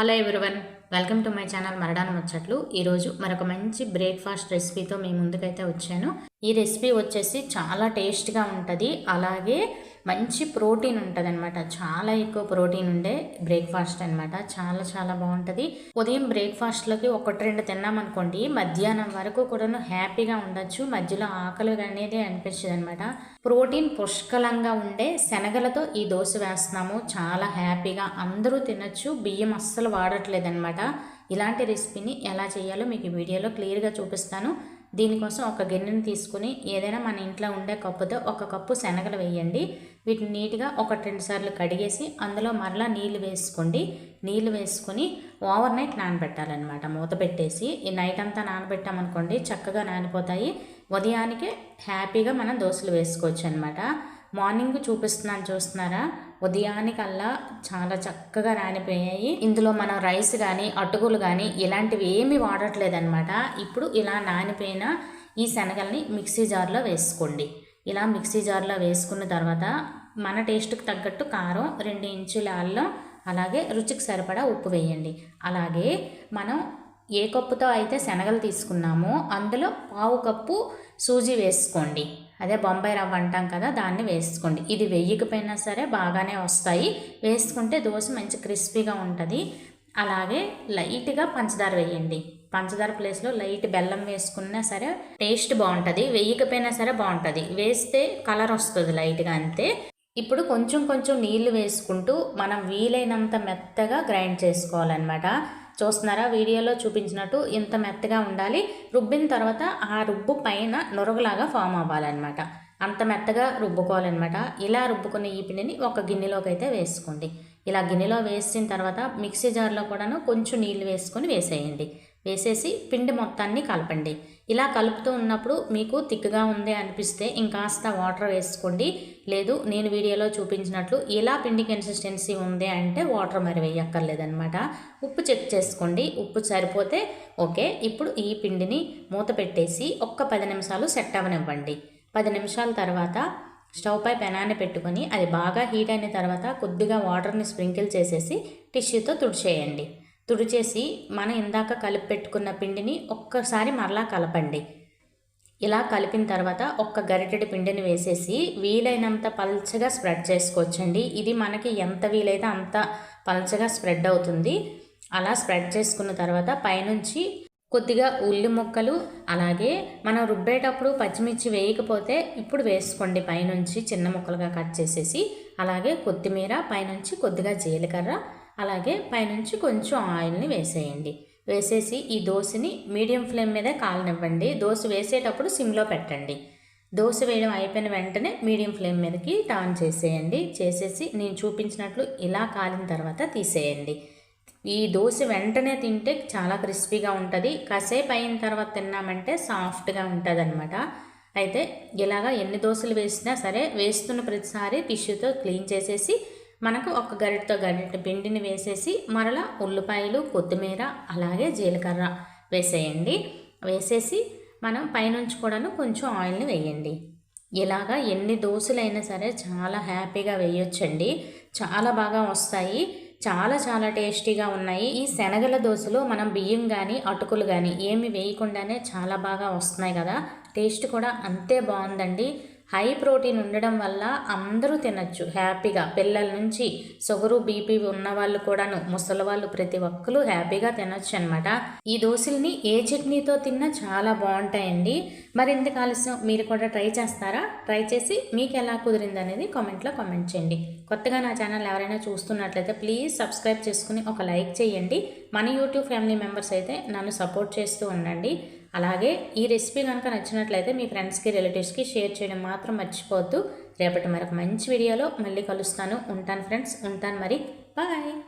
Hello everyone welcome to my channel Maradana ముచ్చట్లు ఈరోజు మరొక మంచి బ్రేక్ఫాస్ట్ రెసిపీతో మీ ముందుకైతే వచ్చాను. ఈ రెసిపీ వచ్చేసి చాలా టేస్ట్గా ఉంటుంది. అలాగే మంచి ప్రోటీన్ ఉంటుంది అనమాట చాలా ఎక్కువ ప్రోటీన్ ఉండే బ్రేక్ఫాస్ట్ అనమాట చాలా చాలా బాగుంటుంది. ఉదయం బ్రేక్ఫాస్ట్లోకి ఒకటి రెండు తిన్నామనుకోండి మధ్యాహ్నం వరకు కూడాను హ్యాపీగా ఉండొచ్చు. మధ్యలో ఆకలి అనేది అనిపించదు అనమాట ప్రోటీన్ పుష్కలంగా ఉండే శనగలతో ఈ దోశ వేస్తున్నాము. చాలా హ్యాపీగా అందరూ తినచ్చు. బియ్యం అస్సలు వాడట్లేదు అనమాట ఇలాంటి రెసిపీని ఎలా చేయాలో మీకు వీడియోలో క్లియర్గా చూపిస్తాను. దీనికోసం ఒక గిన్నెని తీసుకుని ఏదైనా మన ఇంట్లో ఉండే కప్పుతో ఒక కప్పు శనగలు వేయండి. వీటిని నీట్గా ఒకటి రెండు సార్లు కడిగేసి అందులో మరలా నీళ్ళు వేసుకోండి. నీళ్ళు వేసుకొని ఓవర్ నైట్ నానబెట్టాలన్నమాట. మూత పెట్టేసి ఈ నైట్ అంతా నానబెట్టామనుకోండి చక్కగా నానిపోతాయి. ఉదయానికే హ్యాపీగా మనం దోశలు వేసుకోవచ్చు అనమాట మార్నింగ్ చూపిస్తున్నాను చూస్తున్నారా? ఉదయానికల్లా చాలా చక్కగా రానిపోయాయి. ఇందులో మనం రైస్ కానీ అటుకులు కానీ ఇలాంటివి ఏమి వాడట్లేదనమాట ఇప్పుడు ఇలా నానిపోయిన ఈ శనగల్ని మిక్సీ జార్లో వేసుకోండి. ఇలా మిక్సీ జార్లో వేసుకున్న తర్వాత మన టేస్ట్కి తగ్గట్టు కారం రెండు ఇంచుల అల్లం అలాగే రుచికి సరిపడా ఉప్పు వేయండి. అలాగే మనం ఏ కప్పుతో అయితే శనగలు తీసుకున్నామో అందులో పావు కప్పు సూజీ వేసుకోండి. అదే బొంబాయి రవ్వ అంటాం కదా దాన్ని వేసుకోండి. ఇది వెయ్యకపోయినా సరే బాగానే వస్తాయి. వేసుకుంటే దోశ మంచి క్రిస్పీగా ఉంటుంది. అలాగే లైట్గా పంచదార వేయండి. పంచదార ప్లేస్లో లైట్ బెల్లం వేసుకున్నా సరే టేస్ట్ బాగుంటుంది. వేయకపోయినా సరే బాగుంటుంది. వేస్తే కలర్ వస్తుంది లైట్గా అంతే. ఇప్పుడు కొంచెం కొంచెం నీళ్ళు వేసుకుంటూ మనం వీలైనంత మెత్తగా గ్రైండ్ చేసుకోవాలన్నమాట. చూస్తున్నారా? వీడియోలో చూపించినట్టు ఇంత మెత్తగా ఉండాలి. రుబ్బిన తర్వాత ఆ రుబ్బు పైన నొరగలాగా ఫామ్ అవ్వాలన్నమాట. అంత మెత్తగా రుబ్బుకోవాలన్నమాట. ఇలా రుబ్బుకున్న ఈ పిండిని ఒక గిన్నెలోకి అయితే వేసుకోండి. ఇలా గిన్నెలో వేసిన తర్వాత మిక్సీ జార్లో కూడాను కొంచెం నీళ్ళు వేసుకొని వేసేయండి. వేసేసి పిండి మొత్తాన్ని కలపండి. ఇలా కలుపుతూ ఉన్నప్పుడు మీకు తిక్కుగా ఉంది అనిపిస్తే ఇంకాస్త వాటర్ వేసుకోండి. లేదు నేను వీడియోలో చూపించినట్లు ఇలా పిండి కన్సిస్టెన్సీ ఉంది అంటే వాటర్ మరి వేయక్కర్లేదనమాట ఉప్పు చెక్ చేసుకోండి. ఉప్పు సరిపోతే ఓకే. ఇప్పుడు ఈ పిండిని మూత పెట్టేసి ఒక్క పది నిమిషాలు సెట్ అవ్వనివ్వండి పది నిమిషాల తర్వాత స్టవ్ పై పెనాన్ని పెట్టుకొని అది బాగా హీట్ అయిన తర్వాత కొద్దిగా వాటర్ని స్ప్రింకిల్ చేసేసి టిష్యూతో తుడిచేయండి. తుడిచేసి మనం ఇందాక కలిపి పెట్టుకున్న పిండిని ఒక్కసారి మరలా కలపండి. ఇలా కలిపిన తర్వాత ఒక్క గరిటెడి పిండిని వేసేసి వీలైనంత పల్చగా స్ప్రెడ్ చేసుకోవచ్చండి. ఇది మనకి ఎంత వీలైతే అంత పల్చగా స్ప్రెడ్ అవుతుంది. అలా స్ప్రెడ్ చేసుకున్న తర్వాత పైనుంచి కొద్దిగా ఉల్లి ముక్కలు అలాగే మనం రుబ్బేటప్పుడు పచ్చిమిర్చి వేయకపోతే ఇప్పుడు వేసుకోండి. పైనుంచి చిన్న ముక్కలుగా కట్ చేసేసి అలాగే కొత్తిమీర పైనుంచి కొద్దిగా జీలకర్ర అలాగే పైనుంచి కొంచెం ఆయిల్ని వేసేయండి. వేసేసి ఈ దోశని మీడియం ఫ్లేమ్ మీదే కాలనివ్వండి. దోశ వేసేటప్పుడు సిమ్లో పెట్టండి. దోశ వేయడం అయిపోయిన వెంటనే మీడియం ఫ్లేమ్ మీదకి టర్న్ చేసేయండి. చేసేసి నేను చూపించినట్లు ఇలా కాలిన తర్వాత తీసేయండి. ఈ దోశ వెంటనే తింటే చాలా క్రిస్పీగా ఉంటుంది. కాసేపు అయిన తర్వాత తిన్నామంటే సాఫ్ట్గా ఉంటుంది అనమాట అయితే ఇలాగా ఎన్ని దోశలు వేసినా సరే వేస్తున్న ప్రతిసారి టిష్యూతో క్లీన్ చేసేసి మనకు ఒక గరిటతో గరిట పిండిని వేసేసి మరలా ఉల్లిపాయలు కొత్తిమీర అలాగే జీలకర్ర వేసేయండి. వేసేసి మనం పైనుంచి కూడాను కొంచెం ఆయిల్ని వేయండి. ఇలాగా ఎన్ని దోశలైనా సరే చాలా హ్యాపీగా వేయొచ్చండి. చాలా బాగా వస్తాయి. చాలా చాలా టేస్టీగా ఉన్నాయి. ఈ శనగల దోశలు మనం బియ్యం కానీ అటుకులు కానీ ఏమి వేయకుండానే చాలా బాగా వస్తున్నాయి కదా. టేస్ట్ కూడా అంతే బాగుందండి. హై ప్రోటీన్ ఉండడం వల్ల అందరూ తినచ్చు హ్యాపీగా. పిల్లల నుంచి షుగరు బీపీ ఉన్న వాళ్ళు కూడాను ముసలి వాళ్ళు ప్రతి ఒక్కరు హ్యాపీగా తినచ్చు అనమాట ఈ దోశల్ని ఏ చట్నీతో తిన్నా చాలా బాగుంటాయండి. మరి మరింత ఆలస్యం మీరు కూడా ట్రై చేస్తారా? ట్రై చేసి మీకు ఎలా కుదిరింది అనేది కామెంట్లో కామెంట్ చేయండి. కొత్తగా నా ఛానల్ ఎవరైనా చూస్తున్నట్లయితే ప్లీజ్ సబ్స్క్రైబ్ చేసుకుని ఒక లైక్ చేయండి. మన యూట్యూబ్ ఫ్యామిలీ మెంబర్స్ అయితే నన్ను సపోర్ట్ చేస్తూ ఉండండి. అలాగే ఈ రెసిపీ కనుక నచ్చినట్లయితే మీ ఫ్రెండ్స్కి రిలేటివ్స్కి షేర్ చేయడం మాత్రం మర్చిపోవద్దు. రేపటి మరొక మంచి వీడియోలో మళ్ళీ కలుస్తాను. ఉంటాను ఫ్రెండ్స్. ఉంటాను మరి. బాయ్.